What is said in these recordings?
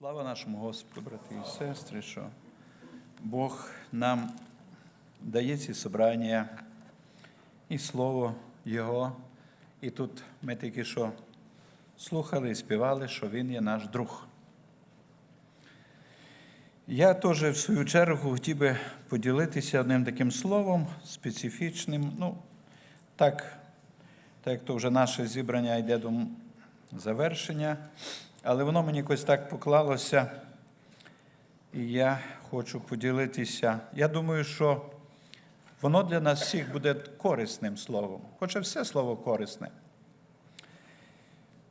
Слава нашому Господу, брати і сестри, що Бог нам дає ці собрання і Слово Його. І тут ми тільки що слухали і співали, що Він є наш друг. Я теж в свою чергу хотів би поділитися одним таким словом специфічним. Ну, так, так як то вже наше зібрання йде до завершення, але воно мені якось так поклалося, і я хочу поділитися. Я думаю, що воно для нас всіх буде корисним словом, хоча все слово корисне.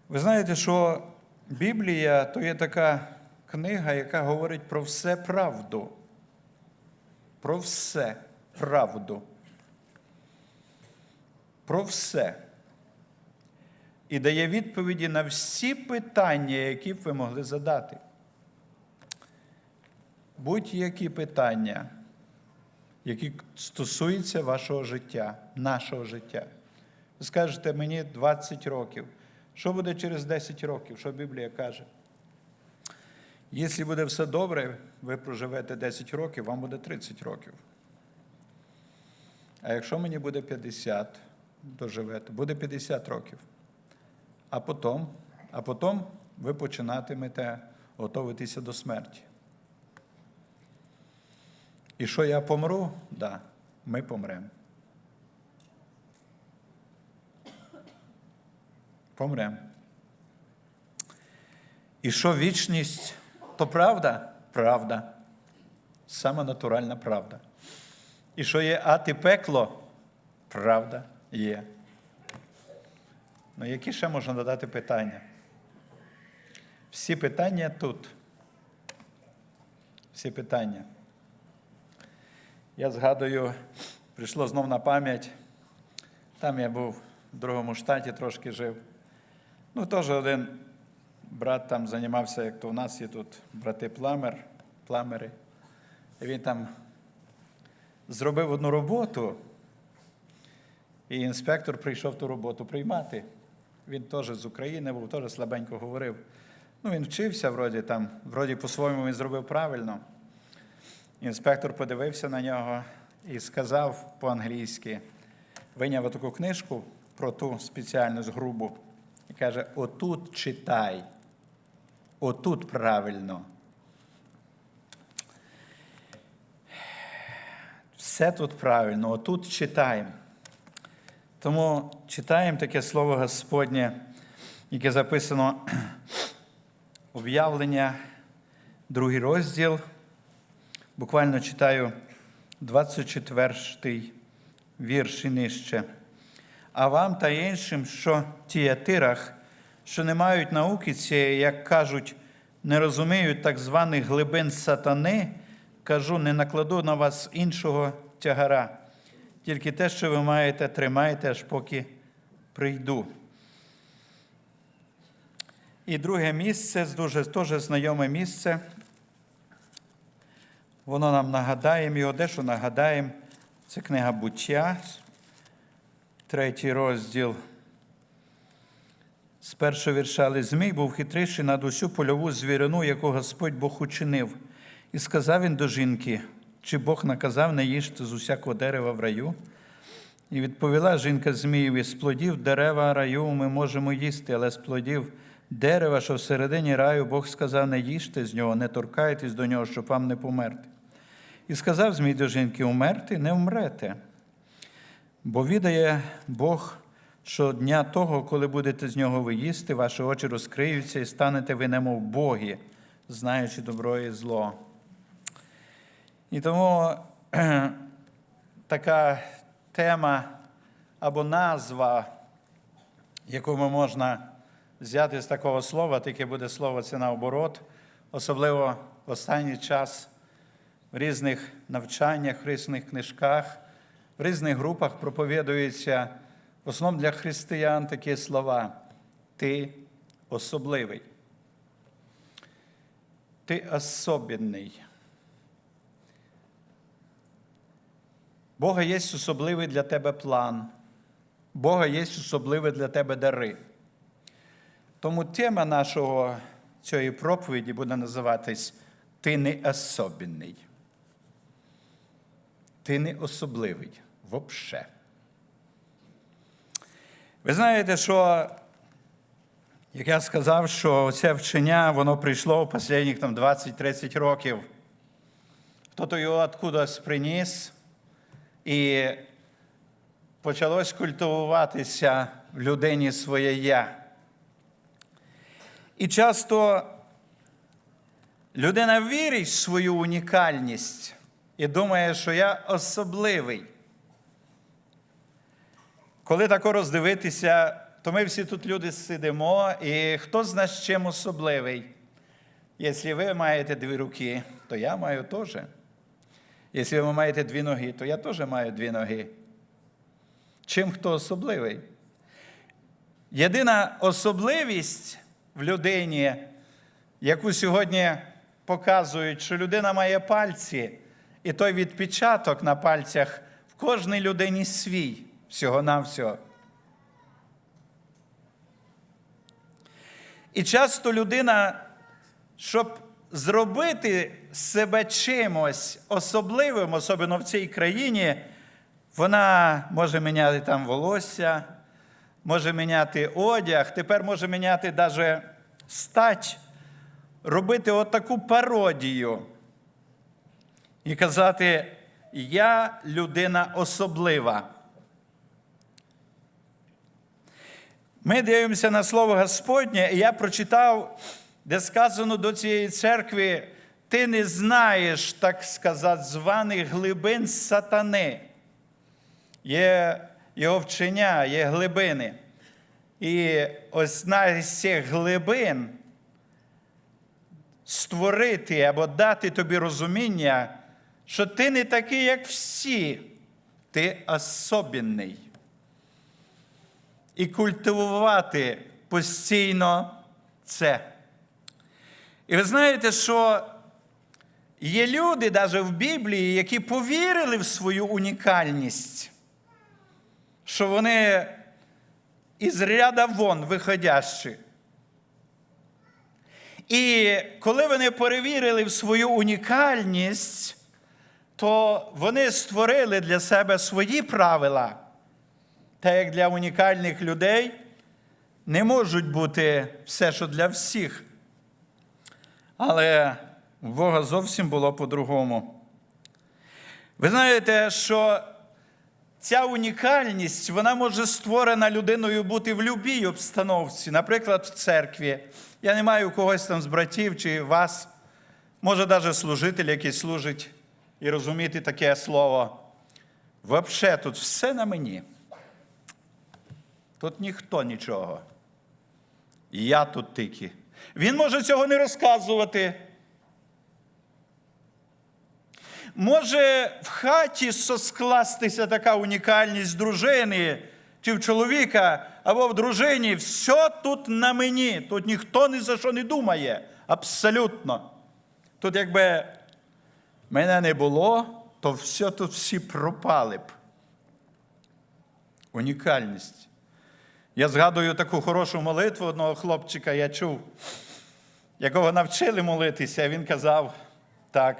Ви знаєте, що Біблія то є така книга, яка говорить про все правду. Про все правду. Про все. І дає відповіді на всі питання, які б ви могли задати. Будь-які питання, які стосуються вашого життя, нашого життя. Ви скажете мені 20 років. Що буде через 10 років? Що Біблія каже? Якщо буде все добре, ви проживете 10 років, вам буде 30 років. А якщо мені буде 50, доживете, буде 50 років. А потім, а потім ви починатимете готуватися до смерті. І що я помру? Да, ми помремо. Помремо. І що вічність, то правда? Правда. Саме натуральна правда. І що є і пекло? Правда є. Ну, які ще можна додати питання? Всі питання тут. Всі питання. Я згадую, прийшло знов на пам'ять. Там я був в другому штаті, трошки жив. Ну, теж один брат там займався, як то у нас є тут брати пламер, пламери. І він там зробив одну роботу, і інспектор прийшов ту роботу приймати. Він теж з України був, теж слабенько говорив. Ну, він вчився, вроді там, вроді по-своєму він зробив правильно. Інспектор подивився на нього і сказав по-англійськи, виняв таку книжку про ту спеціальність грубу і каже: отут читай, отут правильно. Все тут правильно, отут читаємо. Тому читаємо таке слово Господнє, яке записано об'явлення, другий розділ. Буквально читаю 24 вірш і нижче. А вам та іншим, що тіятирах, що не мають науки цієї, як кажуть, не розуміють так званих глибин сатани, кажу, не накладу на вас іншого тягара. Тільки те, що ви маєте, тримайте, аж поки прийду. І друге місце, дуже теж знайоме місце. Воно нам нагадаємо його, дещо нагадаємо. Це книга буття, третій розділ. З першого вірша, але Змій був хитріший над усю польову звірину, яку Господь Бог учинив. І сказав він до жінки, чи Бог наказав не їжте з усякого дерева в раю? І відповіла жінка Змієві, з плодів дерева раю ми можемо їсти, але з плодів дерева, що всередині раю, Бог сказав, не їжте з нього, не торкайтесь до нього, щоб вам не померти. І сказав Змій до жінки: умерти не вмрете. Бо відає Бог, що дня того, коли будете з нього ви їсти, ваші очі розкриються і станете ви немов боги, знаючи добро і зло. І тому така тема або назва, яку ми можна взяти з такого слова, таке буде слово це наоборот, особливо в останній час в різних навчаннях, в різних книжках, в різних групах проповідується в основному для християн такі слова. Ти особливий. Ти особенний. Бога є особливий для тебе план. Бога є особливий для тебе дари. Тому тема нашого цієї проповіді буде називатись Ти не особенний. Ти не особливий вообще. Ви знаєте, що, як я сказав, що це вчення, воно прийшло в останніх 20-30 років. Хто-то його откудись приніс, і почалось культивуватися в людині своє я. І часто людина вірить в свою унікальність і думає, що я особливий. Коли тако роздивитися, то ми всі тут люди сидимо, і хто з нас чим особливий? Якщо ви маєте дві руки, то я маю теж. Якщо ви маєте дві ноги, то я теж маю дві ноги. Чим хто особливий? Єдина особливість в людині, яку сьогодні показують, що людина має пальці, і той відпечаток на пальцях в кожній людині свій, всього-навсього. І часто людина, щоб зробити себе чимось особливим, особливо в цій країні, вона може міняти там волосся, може міняти одяг, тепер може міняти навіть стать, робити отаку пародію і казати, я людина особлива. Ми дивимося на Слово Господнє, і я прочитав, де сказано до цієї церкви, ти не знаєш, так сказати, званих глибин сатани. Є його вчення, є глибини. І ось на цих глибин створити або дати тобі розуміння, що ти не такий, як всі, ти особенний і культивувати постійно це. І ви знаєте, що є люди навіть в Біблії, які повірили в свою унікальність, що вони із ряда вон виходящі. І коли вони перевірили в свою унікальність, то вони створили для себе свої правила. Та як для унікальних людей не можуть бути все, що для всіх. Але у Бога зовсім було по-другому. Ви знаєте, що ця унікальність вона може створена людиною бути в будь-якій обстановці, наприклад, в церкві. Я не маю когось там з братів чи вас, може, навіть служитель, який служить і розуміти таке слово. Взагалі, тут все на мені. Тут ніхто нічого. Я тут тільки. Він може цього не розказувати. Може в хаті соскластися така унікальність дружини чи в чоловіка або в дружині. Все тут на мені. Тут ніхто ні за що не думає. Абсолютно. Тут, якби мене не було, то все тут всі пропали б. Унікальність. Я згадую таку хорошу молитву одного хлопчика, я чув, якого навчили молитися, він казав так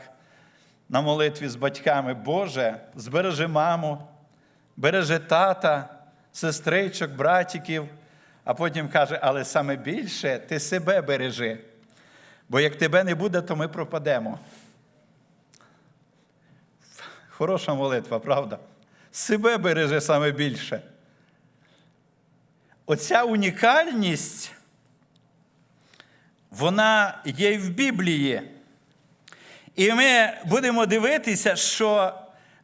на молитві з батьками: Боже, збережи маму, бережи тата, сестричок, братиків, а потім каже, але саме більше ти себе бережи. Бо як тебе не буде, то ми пропадемо. Хороша молитва, правда? Себе бережи саме більше. Оця унікальність, вона є і в Біблії. І ми будемо дивитися, що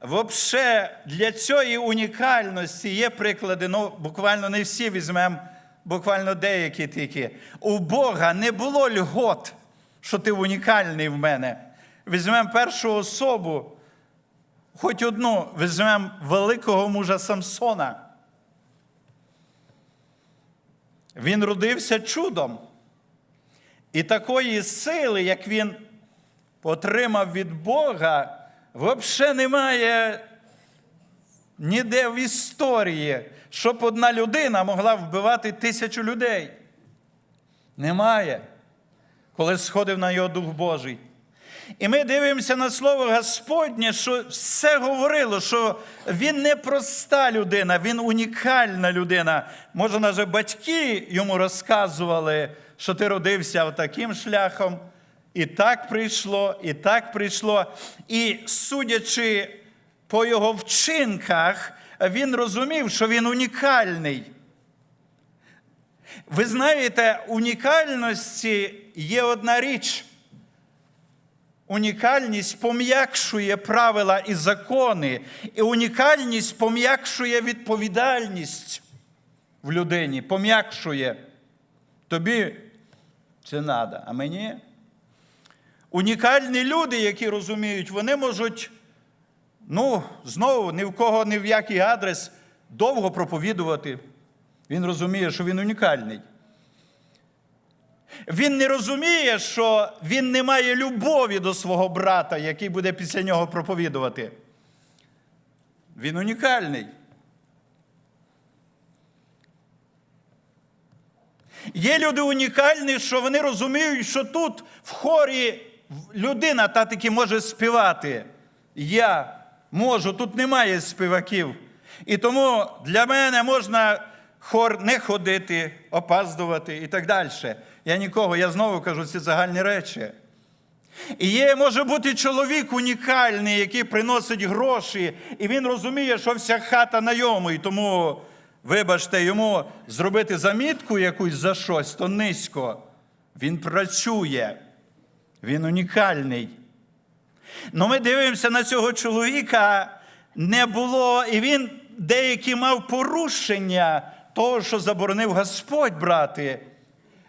взагалі для цієї унікальності є приклади, ну, буквально не всі візьмемо, буквально деякі тільки. У Бога не було льгот, що ти унікальний в мене. Візьмемо першу особу, хоч одну, візьмемо великого мужа Самсона. Він родився чудом. І такої сили, як він отримав від Бога, взагалі немає ніде в історії, щоб одна людина могла вбивати тисячу людей. Немає. коли сходив на його Дух Божий. І ми дивимося на слово Господнє, що все говорило, що він не проста людина, він унікальна людина. Може, навіть батьки йому розказували, що ти родився таким шляхом, і так прийшло, і так прийшло. І судячи по його вчинках, він розумів, що він унікальний. Ви знаєте, унікальності є одна річ. Унікальність пом'якшує правила і закони, і унікальність пом'якшує відповідальність в людині, пом'якшує. Тобі це треба, а мені. Унікальні люди, які розуміють, вони можуть, ну, знову ні в кого, ні в який адрес довго проповідувати. Він розуміє, що він унікальний. Він не розуміє, що він не має любові до свого брата, який буде після нього проповідувати. Він унікальний. Є люди унікальні, що вони розуміють, що тут в хорі людина та таки може співати. Я можу, тут немає співаків. І тому для мене можна хор не ходити, опаздувати і так далі. Я нікого, я знову кажу ці загальні речі. І є, може бути чоловік унікальний, який приносить гроші, і він розуміє, що вся хата на йому. І тому, вибачте, йому зробити замітку якусь за щось, то низько. Він працює, він унікальний. Ну ми дивимося на цього чоловіка, не було, і він деякі мав порушення того, що заборонив Господь брати.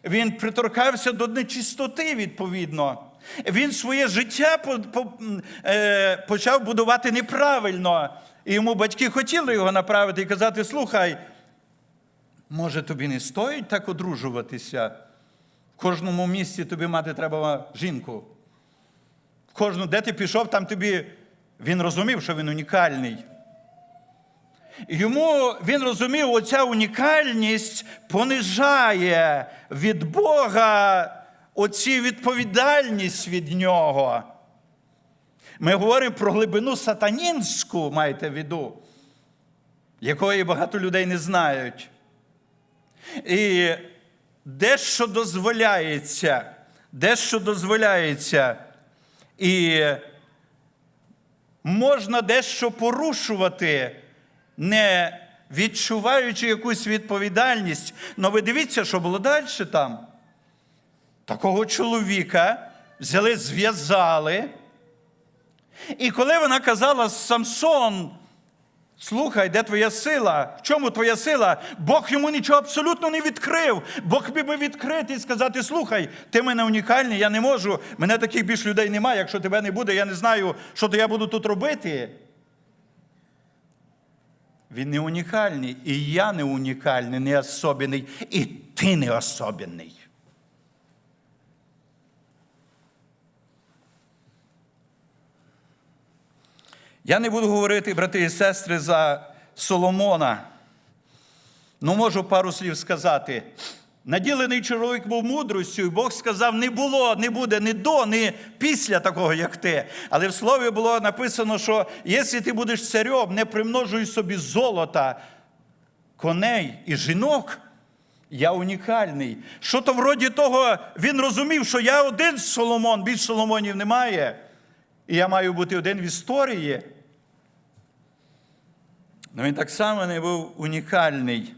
Він приторкався до нечистоти, відповідно. Він своє життя е, почав будувати неправильно. І йому батьки хотіли його направити і казати: слухай, може, тобі не стоїть так одружуватися? В кожному місці тобі мати треба жінку. В кожну, де ти пішов, там тобі. Він розумів, що він унікальний. Йому він розумів, оця унікальність понижає від Бога оці відповідальність від нього. Ми говоримо про глибину сатанінську, маєте в виду, якої багато людей не знають. І дещо дозволяється, дещо дозволяється. І можна дещо порушувати, не відчуваючи якусь відповідальність. Но ви дивіться, що було далі там. Такого чоловіка взяли, зв'язали. І коли вона казала Самсон, слухай, де твоя сила? В чому твоя сила? Бог йому нічого абсолютно не відкрив. Бог міг би відкрити і сказати: слухай, ти мене унікальний, я не можу, мене таких більш людей немає. Якщо тебе не буде, я не знаю, що то я буду тут робити. Він не унікальний, і я не унікальний, не особенний, і ти не особенний. Я не буду говорити, брати і сестри, за Соломона. Ну, можу пару слів сказати. Наділений чоловік був мудростю, і Бог сказав: не було, не буде ні до, ні після такого, як ти. Але в слові було написано, що якщо ти будеш царем, не примножуй собі золота, коней і жінок. Я унікальний. Що то вроді того, він розумів, що я один Соломон, більш Соломонів немає. І я маю бути один в історії. Ну він так само не був унікальний.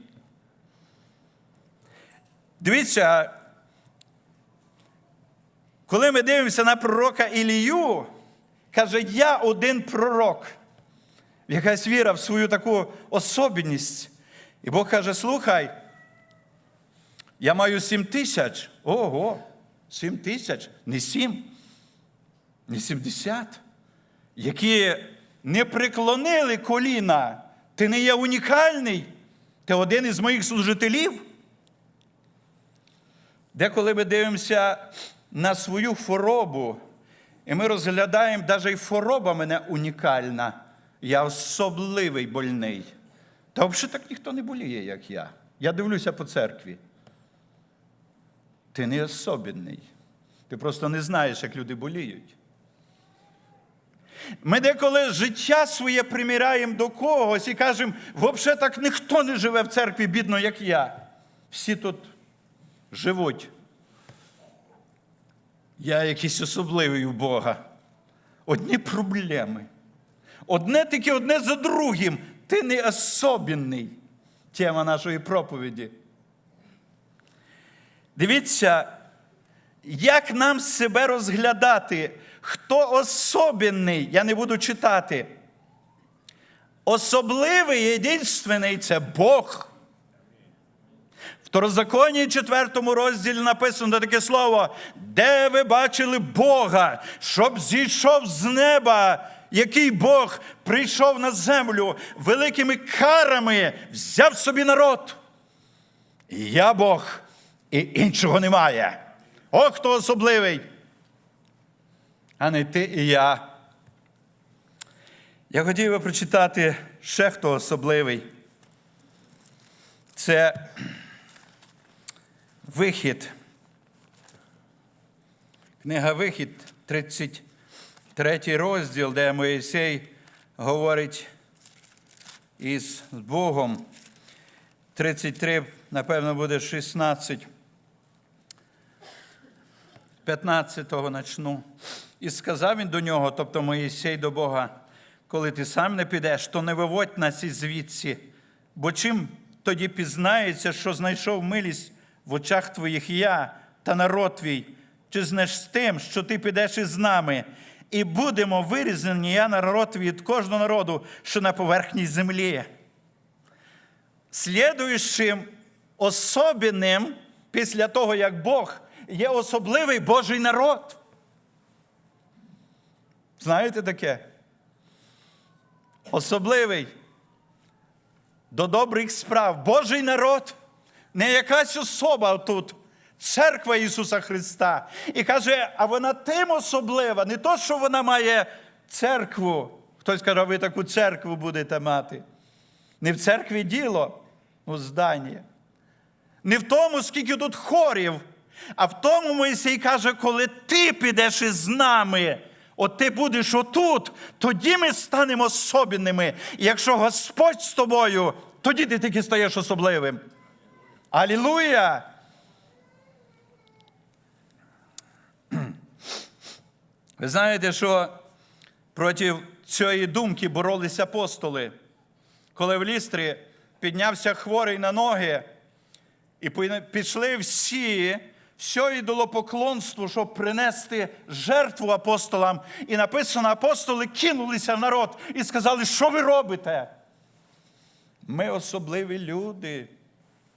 Дивіться, коли ми дивимося на пророка Ілію, каже, я один пророк. Якась віра в свою таку особливість. І Бог каже: слухай, я маю сім тисяч. Ого, сім тисяч, не сім, не сімдесят, які не преклонили коліна. Ти не є унікальний, ти один із моїх служителів. Деколи ми дивимося на свою хворобу, і ми розглядаємо, навіть і хвороба мене унікальна. Я особливий больний. Та взагалі так ніхто не боліє, як я. Я дивлюся по церкві. Ти не особенний. Ти просто не знаєш, як люди боліють. Ми деколи життя своє приміряємо до когось і кажемо, взагалі так ніхто не живе в церкві бідно, як я. Всі тут живуть. Я якийсь особливий у Бога. Одні проблеми. Одне тільки одне за другим. Ти не особенний. Тема нашої проповіді. Дивіться, як нам себе розглядати, хто особенний, я не буду читати. Особливий, єдинственний це Бог. Второзаконні 4 розділі написано таке слово, де ви бачили Бога, щоб зійшов з неба, який Бог прийшов на землю великими карами, взяв собі народ. Я Бог, і іншого немає. О, хто особливий, а не ти і я. Я хотів би прочитати ще хто особливий. Це вихід. Книга Вихід, 33 розділ, де Моїсей говорить із Богом. 33, напевно, буде 16. 15-го начну. І сказав він до нього, тобто Моїсей до Бога, коли ти сам не підеш, то не виводь нас із звідси, бо чим тоді пізнається, що знайшов милість в очах твоїх я та народ твій, чи знеш з тим, що ти підеш із нами, і будемо вирізані я народ твій від кожного народу, що на поверхні землі. Слідуючим особенним після того, як Бог є особливий Божий народ. Знаєте таке? Особливий до добрих справ. Божий народ, не якась особа тут, церква Ісуса Христа. І каже, а вона тим особлива, не то, що вона має церкву. Хтось каже, а ви таку церкву будете мати. Не в церкві діло у зданні. Не в тому, скільки тут хорів, а в тому Моїсей каже, коли ти підеш із нами, от ти будеш отут, тоді ми станемо особенними. І якщо Господь з тобою, тоді ти тільки стаєш особливим. Алілуя! Ви знаєте, що проти цієї думки боролися апостоли, коли в лістрі піднявся хворий на ноги, і пішли всі, все ідолопоклонство, щоб принести жертву апостолам. І написано, апостоли кинулися в народ і сказали, що ви робите? Ми особливі люди.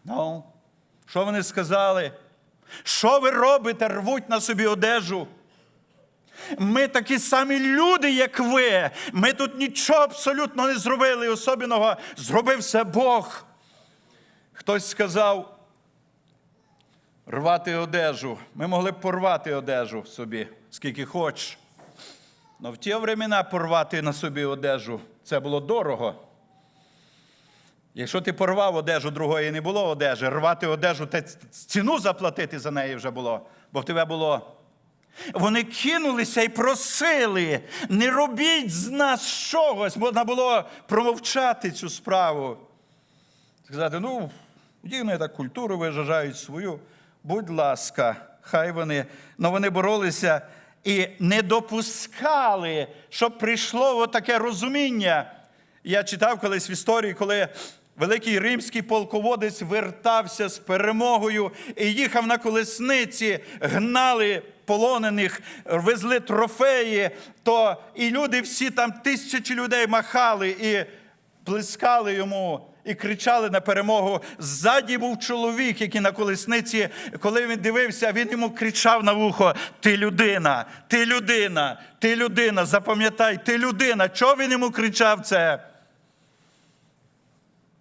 Ну, що вони сказали? Що ви робите? Рвуть на собі одежу. Ми такі самі люди, як ви. Ми тут нічого абсолютно не зробили особливого. Зробив все Бог. Хтось сказав, рвати одежу. Ми могли б порвати одежу собі, скільки хоч. Але в ті времена порвати на собі одежу це було дорого. Якщо ти порвав одежу, другої не було одежі, рвати одежу, те ціну заплатити за неї вже було, бо в тебе було. Вони кинулися і просили, не робіть з нас чогось, можна було промовчати цю справу. Сказати, ну, дійсно, так культуру вижажають свою. Будь ласка, хай вони. Но вони боролися і не допускали, щоб прийшло таке розуміння. Я читав колись в історії, коли великий римський полководець вертався з перемогою і їхав на колесниці, гнали полонених, везли трофеї, то і люди всі там тисячі людей махали і плескали йому. І кричали на перемогу. Ззаді був чоловік, який на колесниці, коли він дивився, він йому кричав на вухо: Ти людина, ти людина, ти людина, запам'ятай, ти людина. Чого він йому кричав це?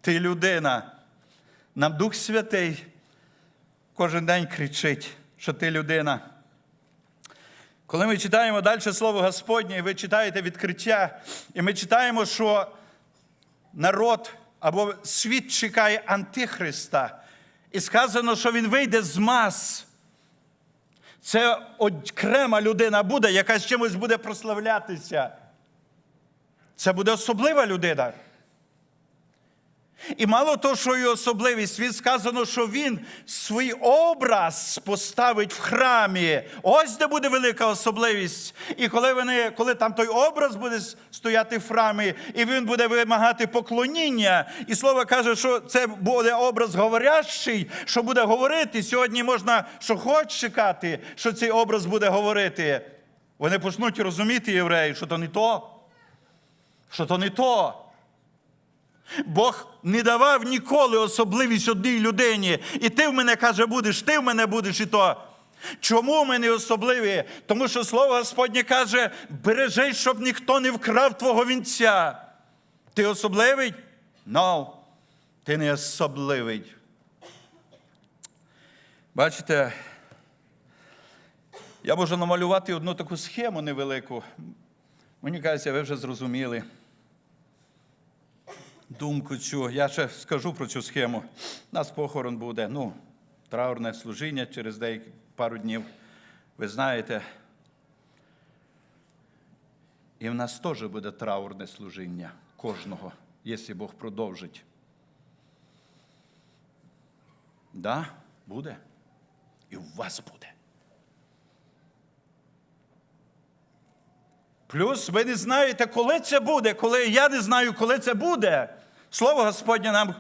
Ти людина. Нам Дух Святий кожен день кричить, що ти людина. Коли ми читаємо далі Слово Господнє, і ви читаєте відкриття, і ми читаємо, що народ або світ чекає Антихриста, і сказано, що він вийде з мас. Це окрема людина буде, яка з чимось буде прославлятися. Це буде особлива людина. І мало того, що і особливість, він сказано, що він свій образ поставить в храмі. Ось де буде велика особливість. І коли вони, коли там той образ буде стояти в храмі, і він буде вимагати поклоніння, і слово каже, що це буде образ говорящий, що буде говорити. Сьогодні можна що хоч чекати, що цей образ буде говорити. Вони почнуть розуміти євреї, що то не то, що то не то. Бог не давав ніколи особливість одній людині. І ти в мене каже, будеш, ти в мене будеш і то. Чому ми не особливі? Тому що слово Господнє каже: бережи, щоб ніхто не вкрав твого вінця. Ти особливий? No, ти не особливий. Бачите, я можу намалювати одну таку схему невелику. Мені кажеться, ви вже зрозуміли думку цю. Я ще скажу про цю схему. У нас похорон буде, ну, траурне служіння через деякі пару днів. Ви знаєте. І в нас теж буде траурне служіння кожного, якщо Бог продовжить. Да, буде. І у вас буде. Плюс ви не знаєте, коли це буде, коли я не знаю, коли це буде. Слово Господнє нам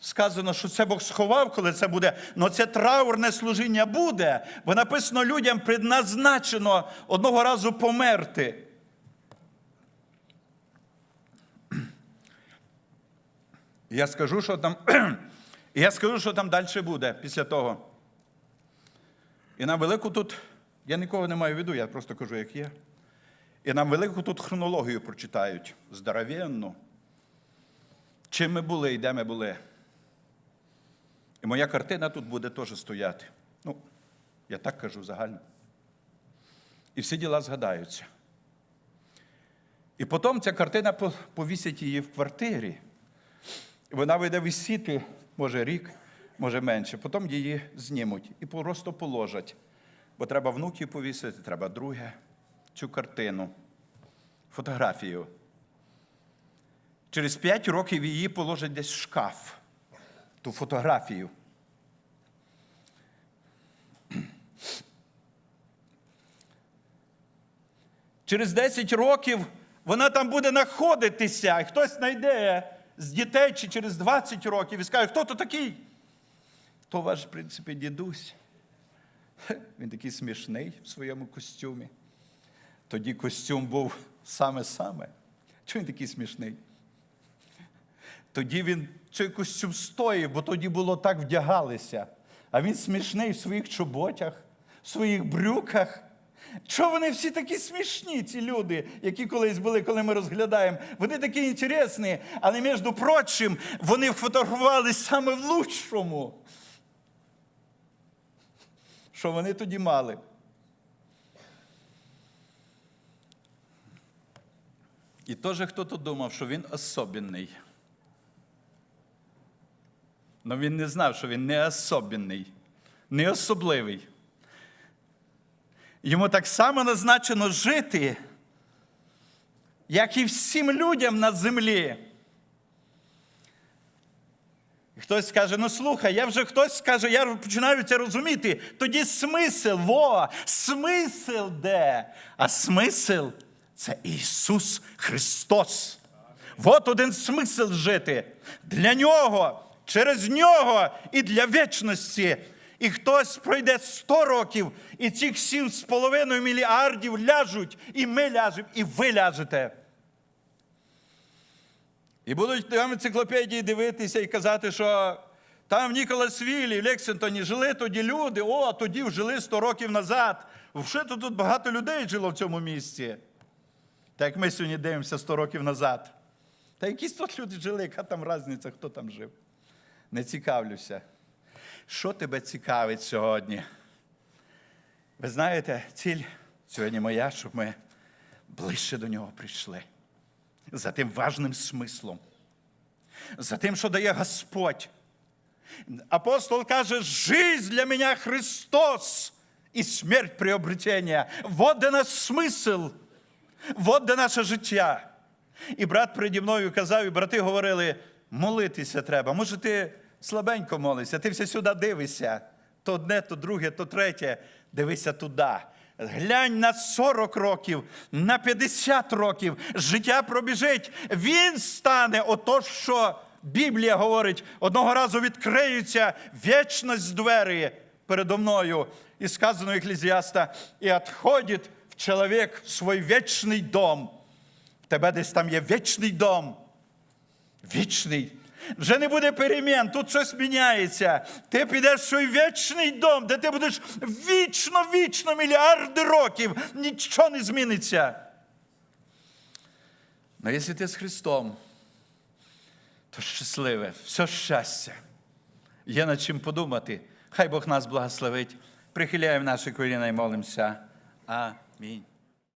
сказано, що це Бог сховав, коли це буде. Але це траурне служіння буде, бо написано людям предназначено одного разу померти. Я скажу, що там, я скажу, що там далі буде після того. І нам велику тут, я нікого не маю в виду, я просто кажу, як є. І нам велику тут хронологію прочитають здоровенну. Чим ми були і де ми були. І моя картина тут буде теж стояти. Ну, я так кажу загально. І всі діла згадаються. І потім ця картина повісять її в квартирі. Вона вийде висіти, може, рік, може менше. Потім її знімуть і просто положать. Бо треба внуків повісити, треба друге цю картину, фотографію. Через п'ять років її положать десь в шкаф, ту фотографію. Через 10 років вона там буде знаходитися, і хтось знайде з дітей чи через 20 років і скаже, хто то такий? То ваш, в принципі, дідусь. Він такий смішний в своєму костюмі. Тоді костюм був саме-саме. Чому він такий смішний? Тоді він цей костюм стоїв, бо тоді було так вдягалися. А він смішний в своїх чоботях, в своїх брюках. Чого вони всі такі смішні, ці люди, які колись були, коли ми розглядаємо? Вони такі інтересні, але, між прочим, вони фотографувалися саме в лучшому. Що вони тоді мали? І теж хто-то думав, що він особенний. Але він не знав, що він не особенний, не особливий. Йому так само назначено жити, як і всім людям на землі. Хтось скаже, ну слухай, я вже хтось скаже, я починаю це розуміти. Тоді смисл, во, смисл де? А смисл це Ісус Христос. От один смисл жити. Для Нього, через Нього і для вічності. І хтось пройде 100 років, і цих сім з половиною мільярдів ляжуть, і ми ляжемо, і ви ляжете. І будуть там енциклопедії дивитися і казати, що там в Ніколасвілі, в Лексингтоні жили тоді люди, о, тоді жили 100 років назад. Вже тут багато людей жило в цьому місці. Так як ми сьогодні дивимося 100 років назад. Та якісь тут люди жили, яка там різниця, хто там жив? Не цікавлюся. Що тебе цікавить сьогодні? Ви знаєте, ціль сьогодні моя, щоб ми ближче до нього прийшли. За тим важним смислом, за тим, що дає Господь. Апостол каже, жизнь для мене Христос і смерть приобретення. Вот де наш смисл, вот де наше життя. І брат переді мною казав, і брати говорили: молитися треба. Може, ти слабенько молишся, ти все сюди дивишся. То одне, то друге, то третє. Дивися туди. Глянь на 40 років, на 50 років. Життя пробіжить. Він стане ото, що Біблія говорить, одного разу відкриються вічність двері передо мною. І сказано Еклезіаста, і відходить в чоловік свій вічний дом. В тебе десь там є вічний дом. Вічний. Вже не буде перемін, тут щось міняється. Ти підеш в свій вічний дом, де ти будеш вічно, вічно, мільярди років, нічого не зміниться. Ну, якщо ти з Христом, то щасливе, все щастя. Є над чим подумати. Хай Бог нас благословить. Прихиляємо наші коліна і молимося. Амінь.